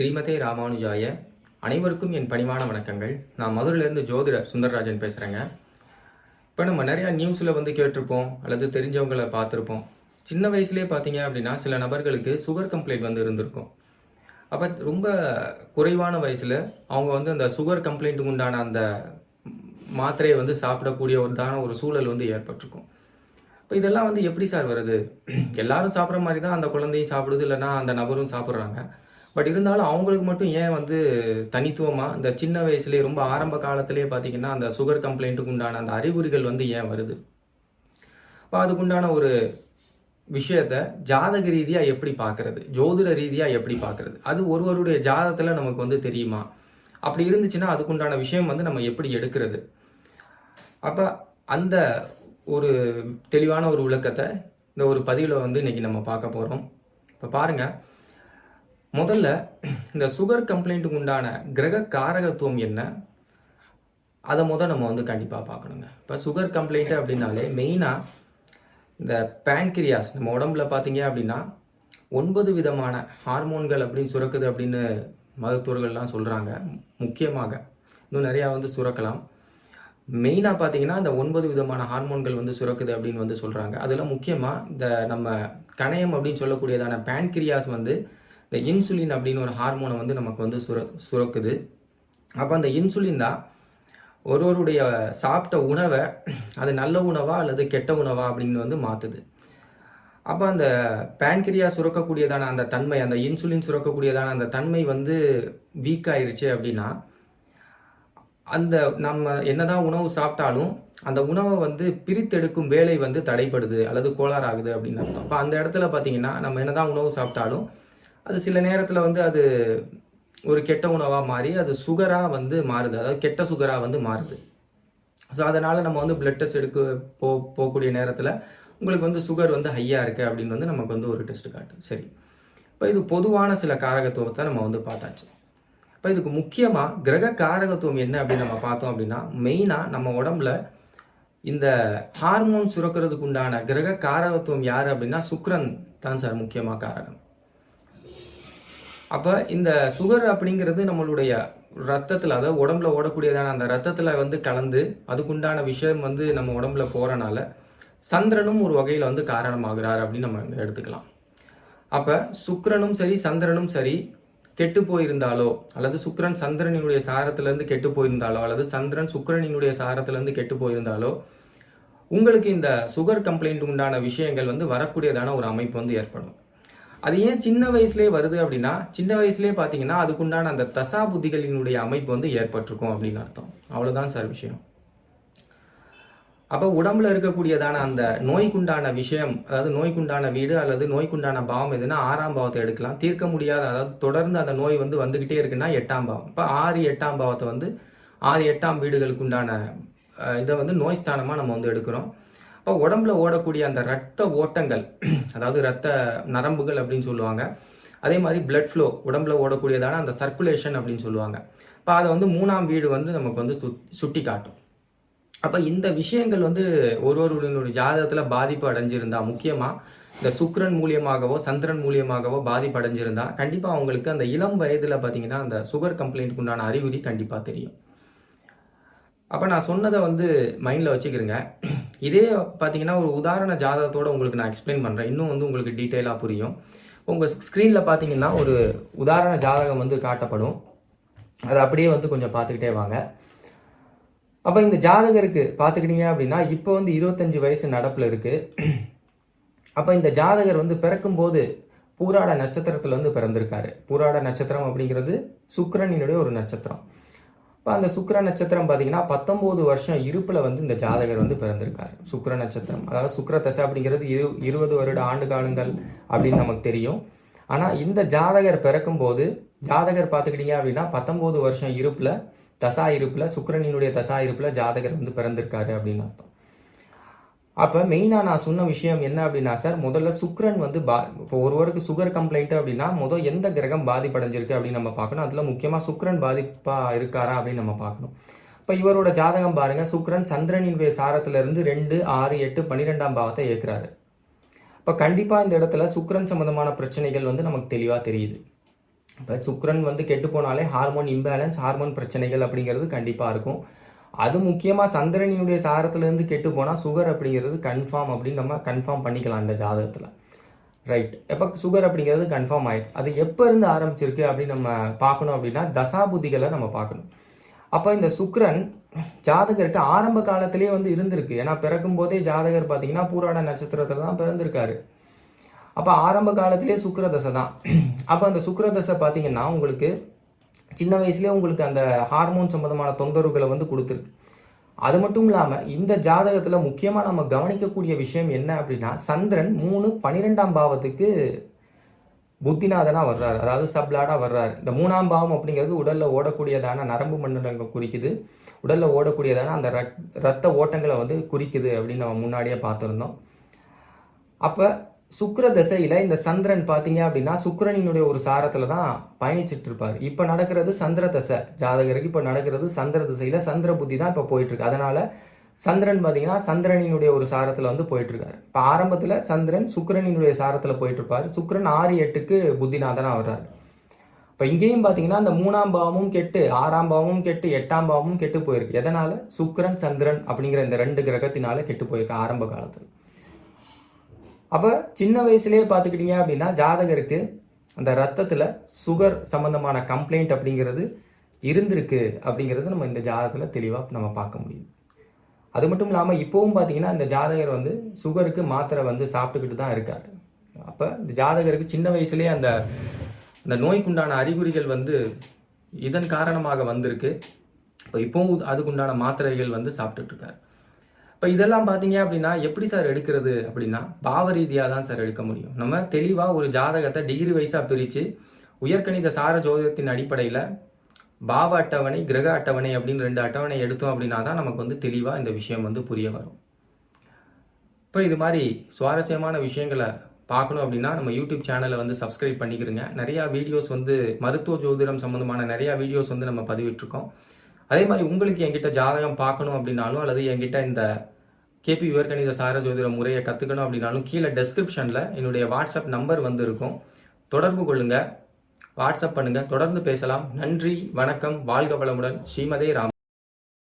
ஸ்ரீமதே ராமானுஜாய அனைவருக்கும் என் பணிவான வணக்கங்கள். நான் மதுரையிலேருந்து ஜோதிடர் சுந்தரராஜன் பேசுகிறேங்க இப்போ நம்ம நிறையா நியூஸில் வந்து கேட்டிருப்போம் அல்லது தெரிஞ்சவங்களை பார்த்துருப்போம். சின்ன வயசுலேயே பார்த்தீங்க அப்படின்னா சில நபர்களுக்கு சுகர் கம்ப்ளைண்ட் வந்து இருந்திருக்கும். அப்போ ரொம்ப குறைவான வயசில் அவங்க வந்து அந்த சுகர் கம்ப்ளைண்ட்டுக்கு உண்டான அந்த மாத்திரையை வந்து சாப்பிடக்கூடிய ஒரு தான ஒரு சூழல் வந்து ஏற்பட்டிருக்கும். இப்போ இதெல்லாம் வந்து எப்படி சார் வருது? எல்லாரும் சாப்பிட்ற மாதிரி தான் அந்த குழந்தையும் சாப்பிடுது இல்லைன்னா அந்த நபரும் சாப்பிட்றாங்க. பட் இருந்தாலும் அவங்களுக்கு மட்டும் ஏன் வந்து தனித்துவமாக இந்த சின்ன வயசுலேயே ரொம்ப ஆரம்ப காலத்திலேயே பார்த்தீங்கன்னா அந்த சுகர் கம்ப்ளைண்ட்டுக்கு உண்டான அந்த அறிகுறிகள் வந்து ஏன் வருது? இப்போ அதுக்குண்டான ஒரு விஷயத்த ஜாதக ரீதியாக எப்படி பார்க்குறது ஜோதிட ரீதியாக எப்படி பார்க்கறது அது ஒருவருடைய ஜாதகத்தில் நமக்கு வந்து தெரியுமா? அப்படி இருந்துச்சுன்னா அதுக்குண்டான விஷயம் வந்து நம்ம எப்படி எடுக்கிறது? அப்போ அந்த ஒரு தெளிவான ஒரு விளக்கத்தை இந்த ஒரு பதிவில் வந்து இன்னைக்கு நம்ம பார்க்க போகிறோம் இப்போ பாருங்கள் முதல்ல இந்த சுகர் கம்ப்ளைண்ட்டுக்கு உண்டான கிரக காரகத்துவம் என்ன? அதை முதல் நம்ம வந்து கண்டிப்பாக பார்க்கணுங்க. இப்போ சுகர் கம்ப்ளைண்ட்டு அப்படின்னாலே மெயினாக இந்த பேன்கிரியாஸ் நம்ம உடம்புல பார்த்தீங்க அப்படின்னா ஒன்பது விதமான ஹார்மோன்கள் அப்படின்னு சுரக்குது அப்படின்னு மருத்துவர்கள்லாம் சொல்கிறாங்க முக்கியமாக இன்னும் நிறையா வந்து சுரக்கலாம். மெயினாக பார்த்தீங்கன்னா இந்த ஒன்பது விதமான ஹார்மோன்கள் வந்து சுரக்குது அப்படின்னு வந்து சொல்கிறாங்க அதில் முக்கியமாக இந்த நம்ம கணையம் அப்படின்னு சொல்லக்கூடியதான பேன்கிரியாஸ் வந்து இந்த இன்சுலின் அப்படின்னு ஒரு ஹார்மோனை வந்து நமக்கு வந்து சுர சுரக்குது. அப்போ அந்த இன்சுலின் தான் ஒருவருடைய சாப்பிட்ட உணவை அது நல்ல உணவா அல்லது கெட்ட உணவா அப்படின்னு வந்து மாற்றுது அப்போ அந்த பேன்கிரியா சுரக்கக்கூடியதான அந்த தன்மை அந்த இன்சுலின் சுரக்கக்கூடியதான அந்த தன்மை வந்து வீக் ஆயிருச்சு அப்படின்னா அந்த நம்ம என்னதான் உணவு சாப்பிட்டாலும் அந்த உணவை வந்து பிரித்தெடுக்கும் வேலை வந்து தடைப்படுது அல்லது கோளாறாகுது அப்படின்னு அர்த்தம். அப்போ அந்த இடத்துல பார்த்தீங்கன்னா நம்ம என்னதான் உணவு சாப்பிட்டாலும் அது சில நேரத்தில் வந்து அது ஒரு கெட்ட உணவாக மாறி அது சுகராக வந்து மாறுது. அதாவது கெட்ட சுகராக வந்து மாறுது. ஸோ அதனால் நம்ம வந்து பிளட் டெஸ்ட் எடுக்க போ போகக்கூடிய நேரத்தில் உங்களுக்கு வந்து சுகர் வந்து ஹையாக இருக்குது அப்படின்னு வந்து நமக்கு வந்து ஒரு டெஸ்ட் காட்டும் சரி. இப்போ இது பொதுவான சில காரகத்துவத்தை நம்ம வந்து பார்த்தாச்சு. இப்போ இதுக்கு முக்கியமாக கிரக காரகத்துவம் என்ன அப்படின்னு நம்ம பார்த்தோம் அப்படின்னா மெயினாக நம்ம உடம்புல இந்த ஹார்மோன் சுரக்கிறதுக்கு உண்டான கிரக காரகத்துவம் யார் அப்படின்னா சுக்ரன் தான் சார் முக்கியமாக காரகம். அப்போ இந்த சுகர் அப்படிங்கிறது நம்மளுடைய ரத்தத்தில் அதாவது உடம்புல ஓடக்கூடியதான அந்த ரத்தத்தில் வந்து கலந்து அதுக்குண்டான விஷயம் வந்து நம்ம உடம்புல போகிறனால சந்திரனும் ஒரு வகையில் வந்து காரணமாகிறார் அப்படின்னு நம்ம எடுத்துக்கலாம். அப்போ சுக்கிரனும் சரி சந்திரனும் சரி கெட்டு போயிருந்தாலோ அல்லது சுக்கரன் சந்திரனினுடைய சாரத்திலேருந்து கெட்டு போயிருந்தாலோ அல்லது சந்திரன் சுக்கரனினுடைய சாரத்திலேருந்து கெட்டு போயிருந்தாலோ உங்களுக்கு இந்த சுகர் கம்ப்ளைண்ட் உண்டான விஷயங்கள் வந்து வரக்கூடியதான ஒரு அமைப்பு வந்து ஏற்படும். அது ஏன் சின்ன வயசுலேயே வருது அப்படின்னா சின்ன வயசுலேயே பார்த்தீங்கன்னா அதுக்குண்டான அந்த தசா புத்திகளினுடைய அமைப்பு வந்து ஏற்பட்டிருக்கும் அப்படின்னு அர்த்தம். அவ்வளோதான் சார் விஷயம். அப்போ உடம்புல இருக்கக்கூடியதான அந்த நோய்க்குண்டான விஷயம் அதாவது நோய்க்குண்டான வீடு அல்லது நோய்க்குண்டான பாவம் எதுனா ஆறாம் பாவத்தை எடுக்கலாம். தீர்க்க முடியாத அதாவது தொடர்ந்து அந்த நோய் வந்து வந்துக்கிட்டே இருக்குன்னா எட்டாம் பாவம். இப்போ ஆறு எட்டாம் பாவத்தை வந்து ஆறு எட்டாம் வீடுகளுக்கு உண்டான இதை வந்து நோய் ஸ்தானமாக நம்ம வந்து எடுக்கிறோம். இப்போ உடம்புல ஓடக்கூடிய அந்த ரத்த ஓட்டங்கள் அதாவது ரத்த நரம்புகள் அப்படின்னு சொல்லுவாங்க. அதே மாதிரி பிளட் ஃப்ளோ உடம்புல ஓடக்கூடியதான அந்த சர்க்குலேஷன் அப்படின்னு சொல்லுவாங்க. இப்போ அதை வந்து மூணாம் வீடு வந்து நமக்கு வந்து சுத் சுட்டி காட்டும் அப்போ இந்த விஷயங்கள் வந்து ஒரு ஒருவருடைய ஜாதகத்தில் பாதிப்பு அடைஞ்சிருந்தா முக்கியமாக இந்த சுக்கரன் மூலியமாகவோ சந்திரன் மூலியமாகவோ பாதிப்பு அடைஞ்சிருந்தா கண்டிப்பாக அவங்களுக்கு அந்த இளம் வயதில் பார்த்தீங்கன்னா அந்த சுகர் கம்ப்ளைண்ட்க்கு உண்டான அறிகுறி கண்டிப்பாக தெரியும். அப்போ நான் சொன்னதை வந்து மைண்டில் வச்சுக்கிறேங்க. இதே பார்த்தீங்கன்னா ஒரு உதாரண ஜாதகத்தோட உங்களுக்கு நான் எக்ஸ்பிளைன் பண்ணுறேன் இன்னும் வந்து உங்களுக்கு டீட்டெயிலாக புரியும். உங்கள் ஸ்க்ரீனில் பார்த்தீங்கன்னா ஒரு உதாரண ஜாதகம் வந்து காட்டப்படும். அதை அப்படியே வந்து கொஞ்சம் பார்த்துக்கிட்டே வாங்க. அப்போ இந்த ஜாதகருக்கு பார்த்துக்கிட்டீங்க அப்படின்னா இப்போ வந்து இருபத்தஞ்சு வயசு நடப்பில் இருக்குது அப்போ இந்த ஜாதகர் வந்து பிறக்கும்போது பூராட நட்சத்திரத்தில் வந்து பிறந்திருக்காரு. பூராட நட்சத்திரம் அப்படிங்கிறது சுக்கரனினுடைய ஒரு நட்சத்திரம். இப்போ அந்த சுக்கர நட்சத்திரம் பார்த்தீங்கன்னா பத்தொம்போது வருஷம் இருப்பில் வந்து இந்த ஜாதகர் வந்து பிறந்திருக்காரு. சுக்கர நட்சத்திரம். அதாவது சுக்கர தசை அப்படிங்கிறது இரு இருபது வருட ஆண்டு காலங்கள் அப்படின்னு நமக்கு தெரியும். ஆனால் இந்த ஜாதகர் பிறக்கும்போது ஜாதகர் பார்த்துக்கிட்டீங்க அப்படின்னா பத்தொம்போது வருஷம் இருப்பில் தசா இருப்பில் சுக்கரனினுடைய தசா இருப்பில் ஜாதகர் வந்து பிறந்திருக்காரு அப்படின்னு அர்த்தம். அப்போ மெயினாக நான் சொன்ன விஷயம் என்ன அப்படின்னா சார் முதல்ல சுக்ரன் வந்து பா இப்போ ஒருவருக்கு சுகர் கம்ப்ளைண்ட் அப்படின்னா முதல் எந்த கிரகம் பாதிப்படைஞ்சிருக்கு அப்படின்னு நம்ம பார்க்கணும். அதில் முக்கியமாக சுக்ரன் பாதிப்பாக இருக்காரா அப்படின்னு நம்ம பார்க்கணும். இப்போ இவரோட ஜாதகம் பாருங்கள் சுக்ரன் சந்திரனின் சாரத்திலிருந்து ரெண்டு ஆறு எட்டு பன்னிரெண்டாம் பாவத்தை ஏற்கிறாரு இப்போ கண்டிப்பாக இந்த இடத்துல சுக்ரன் சம்மந்தமான பிரச்சனைகள் வந்து நமக்கு தெளிவாக தெரியுது. இப்போ சுக்ரன் வந்து கெட்டு போனாலே ஹார்மோன் இம்பேலன்ஸ் ஹார்மோன் பிரச்சனைகள் அப்படிங்கிறது கண்டிப்பாக இருக்கும். அது முக்கியமாக சந்திரனினுடைய சாரத்துலேருந்து கெட்டு போனால் சுகர் அப்படிங்கிறது கன்ஃபார்ம் அப்படின்னு நம்ம கன்ஃபார்ம் பண்ணிக்கலாம் இந்த ஜாதகத்தில். ரைட் எப்போ சுகர் அப்படிங்கிறது கன்ஃபார்ம் ஆயிடுச்சு. அது எப்போ இருந்து ஆரம்பிச்சிருக்கு அப்படின்னு நம்ம பார்க்கணும் அப்படின்னா தசாபுதிகளை நம்ம பார்க்கணும். அப்போ இந்த சுக்ரன் ஜாதகருக்கு ஆரம்ப காலத்திலேயே வந்து இருந்திருக்கு. ஏன்னா பிறக்கும் போதே ஜாதகர் பார்த்தீங்கன்னா பூராட நட்சத்திரத்தில் தான் பிறந்திருக்காரு. அப்போ ஆரம்ப காலத்திலே சுக்கிரதசை தான். அப்போ அந்த சுக்கிரதசை பார்த்தீங்கன்னா உங்களுக்கு சின்ன வயசுலேயே உங்களுக்கு அந்த ஹார்மோன் சம்மந்தமான தொந்தரவுகளை வந்து கொடுத்துருக்கு. அது மட்டும் இல்லாமல் இந்த ஜாதகத்தில் முக்கியமாக நம்ம கவனிக்கக்கூடிய விஷயம் என்ன அப்படின்னா சந்திரன் மூணு பன்னிரெண்டாம் பாவத்துக்கு புத்திநாதனாக வர்றாரு. அதாவது சப்லாடாக வர்றாரு. இந்த மூணாம் பாவம் அப்படிங்கிறது உடலில் ஓடக்கூடியதான நரம்பு மண்டலங்கள் குறிக்குது. உடலில் ஓடக்கூடியதான அந்த ரத் ரத்த ஓட்டங்களை வந்து குறிக்குது அப்படின்னு நம்ம முன்னாடியே பார்த்துருந்தோம். அப்போ சுக்கர தசையில் இந்த சந்திரன் பார்த்தீங்க அப்படின்னா சுக்கிரனினுடைய ஒரு சாரத்தில் தான் பயணிச்சுட்டு இருப்பார் இப்போ நடக்கிறது சந்திர தசை. ஜாதகருக்கு இப்போ நடக்கிறது சந்திர தசையில் சந்திர புத்தி தான் இப்போ போயிட்டு இருக்கு அதனால சந்திரன் பார்த்தீங்கன்னா சந்திரனினுடைய ஒரு சாரத்தில் வந்து போயிட்டு இருக்காரு இப்போ ஆரம்பத்தில் சந்திரன் சுக்கரனினுடைய சாரத்தில் போயிட்டு இருப்பார் ஆறு எட்டுக்கு புத்திநாதனாக வர்றாரு. இப்போ இங்கேயும் பார்த்தீங்கன்னா அந்த மூணாம் பாவமும் கெட்டு ஆறாம் பாவமும் கெட்டு எட்டாம் பாவமும் கெட்டு போயிருக்கு. எதனால? சுக்கரன் சந்திரன் அப்படிங்கிற இந்த ரெண்டு கிரகத்தினால கெட்டு போயிருக்கு ஆரம்ப காலத்தில். அப்போ சின்ன வயசுலேயே பார்த்துக்கிட்டீங்க அப்படின்னா ஜாதகருக்கு அந்த ரத்தத்தில் சுகர் சம்மந்தமான கம்ப்ளைண்ட் அப்படிங்கிறது இருந்திருக்கு அப்படிங்கிறது நம்ம இந்த ஜாதகத்தில் தெளிவாக நம்ம பார்க்க முடியும். அது மட்டும் இல்லாமல் இப்போவும் பார்த்தீங்கன்னா இந்த ஜாதகர் வந்து சுகருக்கு மாத்திரை வந்து சாப்பிட்டுக்கிட்டு தான் இருக்கார். அப்போ இந்த ஜாதகருக்கு சின்ன வயசுலேயே அந்த அந்த நோய்க்குண்டான அறிகுறிகள் வந்து இதன் காரணமாக வந்திருக்கு. இப்போ இப்போவும் அதுக்குண்டான மாத்திரைகள் வந்து சாப்பிட்டுட்டு இருக்காரு. இப்போ இதெல்லாம் பார்த்தீங்க அப்படின்னா எப்படி சார் எடுக்கிறது அப்படின்னா பாவ ரீதியாக தான் சார் எடுக்க முடியும். நம்ம தெளிவாக ஒரு ஜாதகத்தை டிகிரி வைஸாக பிரித்து உயர்கணித சார ஜோதிடத்தின் அடிப்படையில் பாவ அட்டவணை கிரக அட்டவணை அப்படின்னு ரெண்டு அட்டவணை எடுத்தோம் அப்படின்னா தான் நமக்கு வந்து தெளிவாக இந்த விஷயம் வந்து புரிய வரும். இப்போ இது மாதிரி சுவாரஸ்யமான விஷயங்களை பார்க்கணும் அப்படின்னா நம்ம யூடியூப் சேனலை வந்து சப்ஸ்கிரைப் பண்ணிக்கிறோங்க நிறையா வீடியோஸ் வந்து மருத்துவ ஜோதிடம் சம்மந்தமான நிறையா வீடியோஸ் வந்து நம்ம பதிவிட்டிருக்கோம். அதே மாதிரி உங்களுக்கு என்கிட்ட ஜாதகம் பார்க்கணும் அப்படின்னாலும் அல்லது என்கிட்ட இந்த கேபி உயர்கணித சார ஜோதிட முறையை கற்றுக்கணும் அப்படின்னாலும் கீழே டெஸ்கிரிப்ஷனில் என்னுடைய வாட்ஸ்அப் நம்பர் வந்து இருக்கும் தொடர்பு கொள்ளுங்கள் வாட்ஸ்அப் பண்ணுங்கள் தொடர்ந்து பேசலாம். நன்றி வணக்கம். வாழ்க வளமுடன். ஸ்ரீமதே ராம